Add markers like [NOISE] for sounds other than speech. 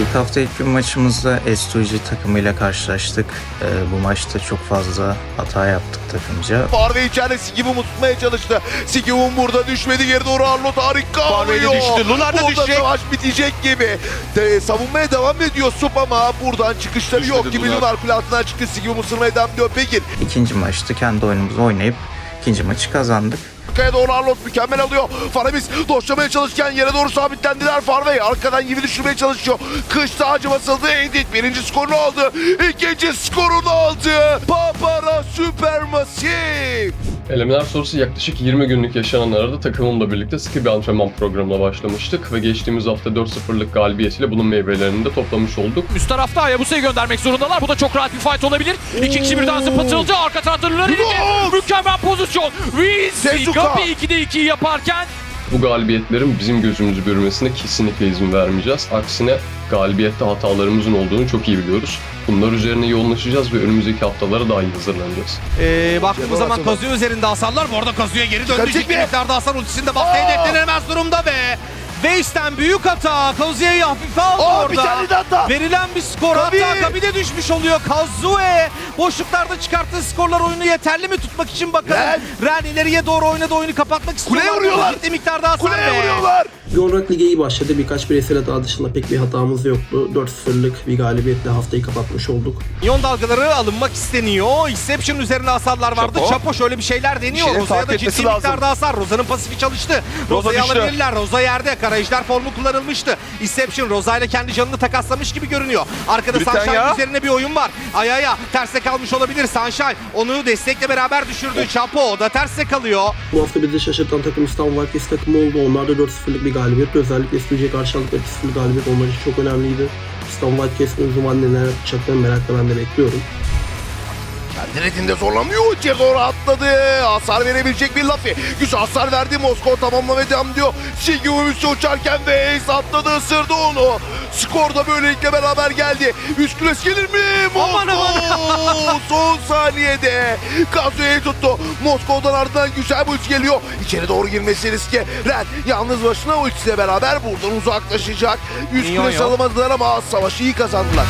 İlk hafta ilk gün maçımızda S2G takımıyla karşılaştık. Ee, bu maçta çok fazla hata yaptık takımca. Farve içeride Sigibum'u tutmaya çalıştı. Sigibum burada düşmedi geri doğru Arnold harika Farve de düştü. Lunar da Burada düşecek. savaş bitecek gibi. De, savunmaya devam ediyor Sup ama buradan çıkışları Düşmedi yok gibi Lunar. Lunar kule altından çıktı. Sigibum ısırmaya devam ediyor. Peki İkinci maçta kendi oyunumuzu oynayıp ikinci maçı kazandık. Arkaya doğru Arnold mükemmel alıyor. Farabis doşlamaya çalışırken yere doğru sabitlendiler. Farve arkadan gibi düşürmeye çalışıyor. Kışta acı basıldı. Edit birinci skorunu aldı. İkinci skorunu aldı. Papara Supermassive. Elemeler sonrası yaklaşık 20 günlük yaşananlarda takımımla birlikte sıkı bir antrenman programına başlamıştık ve geçtiğimiz hafta 4-0'lık galibiyetiyle bunun meyvelerini de toplamış olduk. Üst tarafta Hayabusa'yı göndermek zorundalar. Bu da çok rahat bir fight olabilir. İki kişi birden zıplatıldı. Arka tarafta. Mükemmel pozisyon. Rizzi Tezuka. kapı 2'de 2'yi yaparken Bu galibiyetlerin bizim gözümüzü bürümesine kesinlikle izin vermeyeceğiz. Aksine galibiyette hatalarımızın olduğunu çok iyi biliyoruz. Bunlar üzerine yoğunlaşacağız ve önümüzdeki haftalara daha iyi hazırlanacağız. Ee, baktığımız zaman. Kazuya üzerinde hasarlar. Bu arada Kazuya geri döndü. Ciddi mı? miktarda hasar ultisinde baskı hedeflenemez durumda ve Waste'den büyük hata. Kazuya'yı hafife aldı Aa, orada. bir tane de hata. Verilen bir skor Kabi. hatta Kabi de düşmüş oluyor. Kazue boşluklarda çıkarttığı skorlar oyunu yeterli mi tutmak için bakalım. Ren. Ren ileriye doğru oynadı oyunu kapatmak istiyorlar. Kuleye vuruyorlar. Ciddi miktarda hasar Kuleye vuruyorlar. Bir olarak lige iyi başladı. Birkaç bireysel hata dışında pek bir hatamız yoktu. 4-0'lık bir galibiyetle haftayı kapatmış olduk. İyon dalgaları alınmak isteniyor. Exception üzerinde hasarlar vardı. Çapo. Çapo, şöyle bir şeyler deniyor. şeyleri Roza'ya da ciddi lazım. miktarda hasar. Roza'nın pasifi çalıştı. Roza'yı düştü. alabilirler. Roza yerde. Karajlar formu kullanılmıştı. Exception Roza ile kendi canını takaslamış gibi görünüyor. Arkada Britanya. Sunshine üzerine bir oyun var. Ayaya terse kalmış olabilir Sunshine. Onu destekle beraber düşürdü. Çapo o da terse kalıyor. Bu hafta bizi şaşırtan takım İstanbul Vikings takımı oldu. Onlar da 4-0'lık bir galibiyet. Özellikle SUC'ye karşı aldıkları 2-0'lık galibiyet onlar için çok önemliydi. İstanbul zaman neler yapacaklarını merakla ben de bekliyorum. Kendi redinde zorlamıyor. İçeri doğru atladı. Hasar verebilecek bir Lafi. Güzel hasar verdi. Moskova tamamlamaya devam ediyor. Sigurd üstü uçarken ve Ace atladı ısırdı onu. Skor da böylelikle beraber geldi. Üst küles gelir mi? Aman, Moskova [LAUGHS] son saniyede. Kazu'yu tuttu. Moskova'dan ardından güzel bir ulti geliyor. İçeri doğru girmesi riske. Ren yalnız başına ultisiyle beraber buradan uzaklaşacak. Üst küles alamadılar ama savaşı iyi kazandılar.